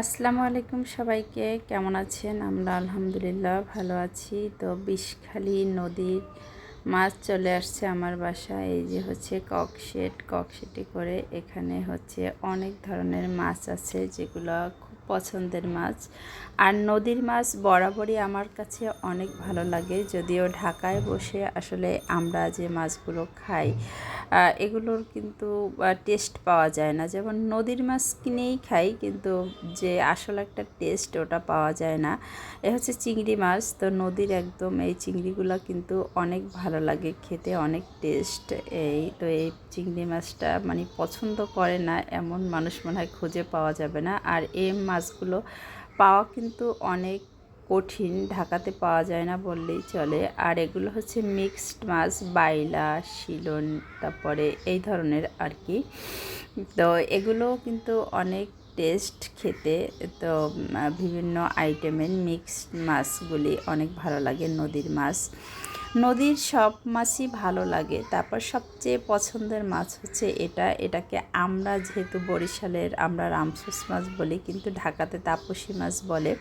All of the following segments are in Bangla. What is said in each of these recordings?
আসসালামু আলাইকুম সবাইকে। কেমন আছেন? আমরা আলহামদুলিল্লাহ ভালো আছি। তো বিষখালী নদীর মাছ চলে আসছে আমার বাসায়। এই যে হচ্ছে ককশেট ককশেটে করে এখানে হচ্ছে অনেক ধরনের মাছ আছে যেগুলো খুব পছন্দের মাছ। আর নদীর মাছ বরাবরই আমার কাছে অনেক ভালো লাগে। যদিও ঢাকায় বসে আসলে আমরা যে মাছগুলো খাই এগুলোর কিন্তু টেস্ট পাওয়া যায় না। যেমন নদীর মাছ কিনেই খাই, কিন্তু যে আসল একটা টেস্ট ওটা পাওয়া যায় না। এ হচ্ছে চিংড়ি মাছ। তো নদীর একদম এই চিংড়িগুলো কিন্তু অনেক ভালো লাগে খেতে, অনেক টেস্ট এই। তো এই চিংড়ি মাছটা মানে পছন্দ করে না, এমন মানুষ মনে হয় খুঁজে পাওয়া যাবে না। আর এই মাছগুলো পাওয়া কিন্তু অনেক কঠিন, ঢাকাতে পাওয়া যায় না বললেই চলে। আর এগুলো হচ্ছে মিক্সড মাছ, বাইলা, শিলন, তারপরে এই ধরনের আর কি। তো এগুলো কিন্তু অনেক টেস্ট খেতে। তো বিভিন্ন আইটেমের মিক্সড মাছগুলি অনেক ভালো লাগে, নদীর মাছ। নদীর সব মাছই ভালো লাগে। তারপর সবচেয়ে পছন্দের মাছ হচ্ছে এটা। এটাকে আমরা যেহেতু বরিশালের আমরা রামসুস মাছ বলি, কিন্তু ঢাকাতে তাপসী মাছ বলে।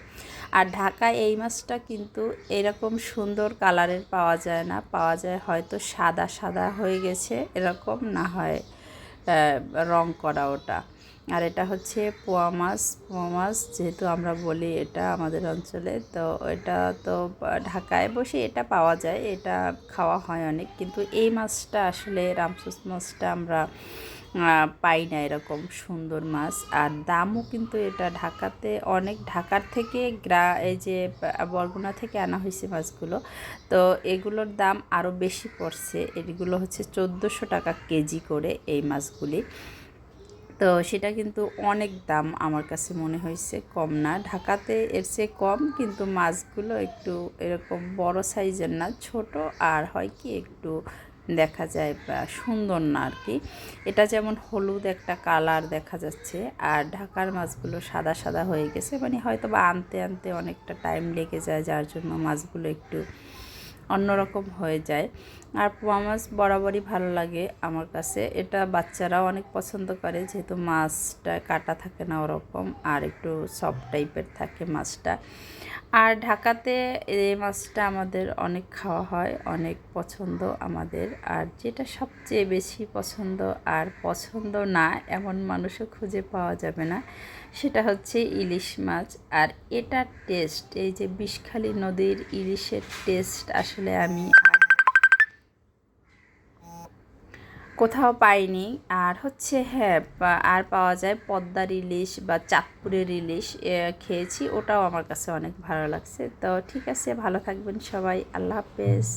আর ঢাকায় এই মাছটা কিন্তু এরকম সুন্দর কালারের পাওয়া যায় না। পাওয়া যায় হয়তো সাদা সাদা হয়ে গেছে, এরকম না হয় রং করা ওটা। আর এটা হচ্ছে পোয়া মাছ। পোয়া মাছ যেহেতু আমরা বলি এটা আমাদের অঞ্চলে, তো এটা তো ঢাকায় বসে এটা পাওয়া যায়, এটা খাওয়া হয় অনেক। কিন্তু এই মাছটা আসলে রামসুস মাছটা আমরা পাই না এরকম সুন্দর মাছ। আর দামও কিন্তু এটা ঢাকাতে অনেক, ঢাকার থেকে গ্রা, এই যে, বরগুনা থেকে আনা হয়েছে মাছগুলো। তো এগুলোর দাম আরও বেশি পড়ছে। এগুলো হচ্ছে চোদ্দোশো টাকা কেজি করে এই মাছগুলি। তো সেটা কিন্তু অনেক দাম আমার কাছে মনে হয়েছে, কম না। ঢাকাতে এর চেয়ে কম, কিন্তু মাছগুলো একটু এরকম বড় সাইজের না, ছোট, আর হয় কি একটু দেখা যায় বা সুন্দর না আর কি। এটা যেমন হলুদ একটা কালার দেখা যাচ্ছে, আর ঢাকার মাছগুলো সাদা সাদা হয়ে গেছে মানে হয়তো বা আনতে আনতে অনেকটা টাইম লেগে যায়, যার জন্য মাছগুলো একটু অন্যরকম হয়ে যায়। আর পোয়া মাছ বরাবরই ভালো লাগে আমার কাছে। এটা বাচ্চারাও অনেক পছন্দ করে, যেহেতু মাছটা কাটা থাকে না ওরকম, আর একটু সফট টাইপের থাকে মাছটা। আর ঢাকাতে এই মাছটা আমাদের অনেক খাওয়া হয়, অনেক পছন্দ আমাদের। আর যেটা সবচেয়ে বেশি পছন্দ আর পছন্দ না, এমন মানুষও খুঁজে পাওয়া যাবে না, সেটা হচ্ছে ইলিশ মাছ। আর এটার টেস্ট এই যে বিষখালী নদীর ইলিশের টেস্ট আসলে আমি কোথাও পাইনি। আর হচ্ছে হ্যাঁ আর পাওয়া যায় পদ্মার ইলিশ বা চাঁদপুরের ইলিশ খেয়েছি। ওটাও আমার কাছে অনেক ভালো লাগছে। তো ঠিক আছে, ভালো থাকবেন সবাই। আল্লাহ হাফেজ।